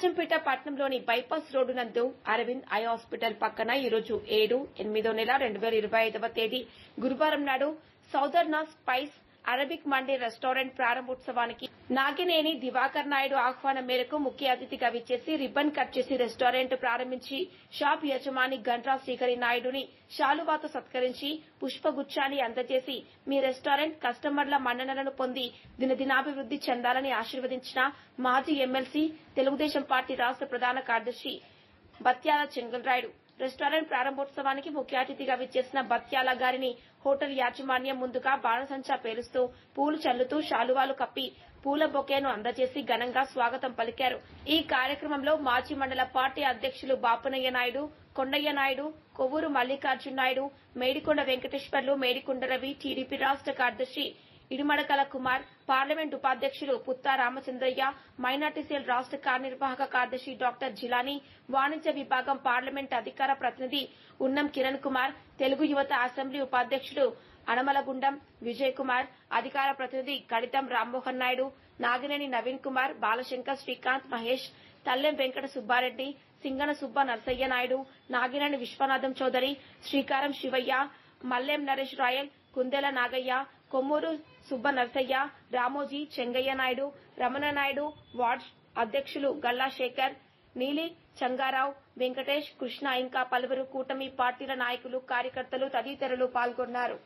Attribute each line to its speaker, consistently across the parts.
Speaker 1: అచ్చంపేట పట్టణంలోని bypass road నందు Arvind eye hospital పక్కన ఈరోజు ఏడు ఎనిమిదో నెల రెండు వేల ఇరవై ఐదవ తేదీ గురువారం నాడు southern spice Arabic mandi restaurant ప్రారంభోత్సవానికి నాగినేని దివాకర్ నాయుడు ఆహ్వానం మేరకు ముఖ్య అతిథిగా విచ్చేసి రిబ్బన్ కట్ చేసి రెస్టారెంట్ ప్రారంభించి షాప్ యజమాని గండ్రా శ్రీకరి నాయుడుని శాలువాతో సత్కరించి పుష్పగుచ్చాన్ని అందజేసి మీ రెస్టారెంట్ కస్టమర్ల మన్ననలను పొంది దినదినాభివృద్ది చెందాలని ఆశీర్వదించిన మాజీ ఎమ్మెల్సీ తెలుగుదేశం పార్టీ రాష్ట్ర ప్రధాన కార్యదర్శి బత్యాల చెంగల్రాయుడు. రెస్టారెంట్ ప్రారంభోత్సవానికి ముఖ్య అతిథిగా విచ్చేసిన బత్యాల గారిని హోటల్ యాజమాన్యం ముందుగా బాణసంచా పేలుస్తూ పూలు చల్లుతూ శాలువాలు కప్పి పూల బొకేను అందజేసి ఘనంగా స్వాగతం పలికారు. ఈ కార్యక్రమంలో మాజీ మండల పార్టీ అధ్యక్షులు బాపునయ్య నాయుడు కొండయ్య నాయుడు కొవ్వూరు మల్లికార్జున నాయుడు మేడికొండ వెంకటేశ్వర్లు మేడికొండ రవి టీడీపీ రాష్ట్ర కార్యదర్శి ఇడిమడకల కుమార్ పార్లమెంట్ ఉపాధ్యక్షులు పుత్తా రామచంద్రయ్య మైనార్టీ సెల్ రాష్ట్ర కార్యనిర్వాహక కార్యదర్శి డాక్టర్ జిలానీ వాణిజ్య విభాగం పార్లమెంట్ అధికార ప్రతినిధి ఉన్నం కిరణ్ కుమార్ తెలుగు యువత అసెంబ్లీ ఉపాధ్యక్షుడు అనమలగుండం విజయ్ కుమార్ అధికార ప్రతినిధి కడితం రామ్మోహన్ నాయుడు నాగినేని నవీన్ కుమార్ బాలశంకర్ శ్రీకాంత్ మహేష్ తల్లెం వెంకట సుబ్బారెడ్డి సింగన సుబ్బ నరసయ్య నాయుడు నాగినేని విశ్వనాథం చౌదరి శ్రీకారం శివయ్య మల్లెం నరేష్ రాయల్ కుందెల నాగయ్య కొమ్మూరు సుబ్బ నర్సయ్య రామోజీ చెంగయ్య నాయుడు రమణ నాయుడు వార్డ్ అధ్యక్షులు గల్లా శేఖర్ నీలి చంగారావు వెంకటేష్ కృష్ణ ఇంకా పలువురు కూటమి పార్టీల నాయకులు కార్యకర్తలు తదితరులు పాల్గొన్నారు.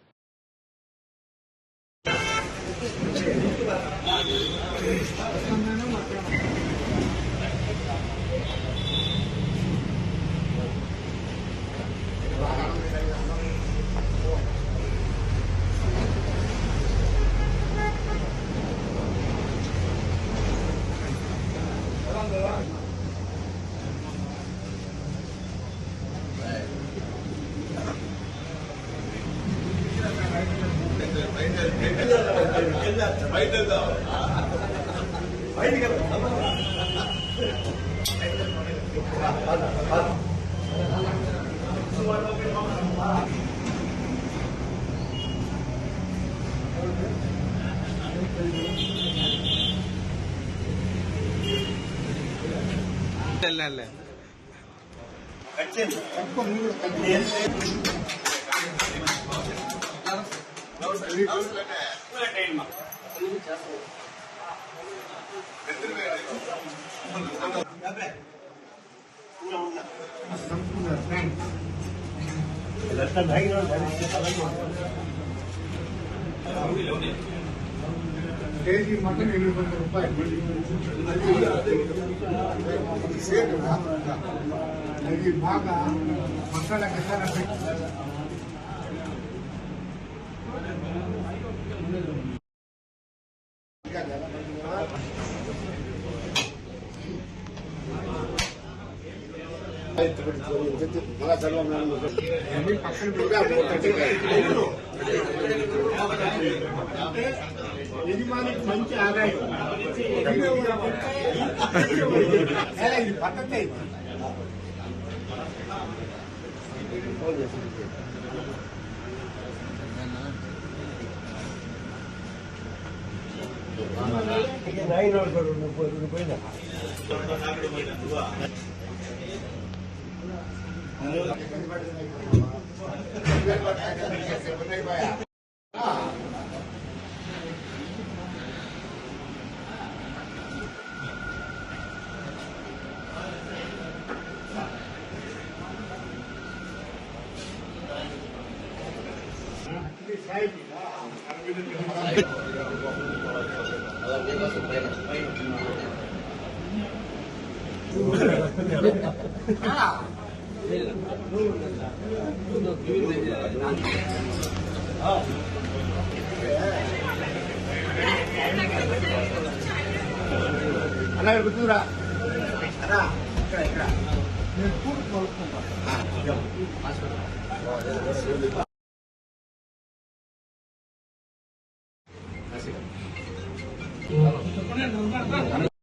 Speaker 2: ಅಲ್ಲ ಅಲ್ಲ ಕಚ್ಚೆ ಕಚ್ಚೆ
Speaker 3: కేజీ మటన్ ఎనిమిది వందల రూపాయలు అది బాగా మసాలా గసాలా పెట్టి యజమానికి మంచి ఆదాయం ఏలే, ఇది పద్ధతి ఇది. ఇది Ah! అన్న ఇక్కడ కూర్చుందిరా అన్నా ఇక్కడ ఇక్కడ నేను కూడా కొలుపుకుంటాను చెప్పండి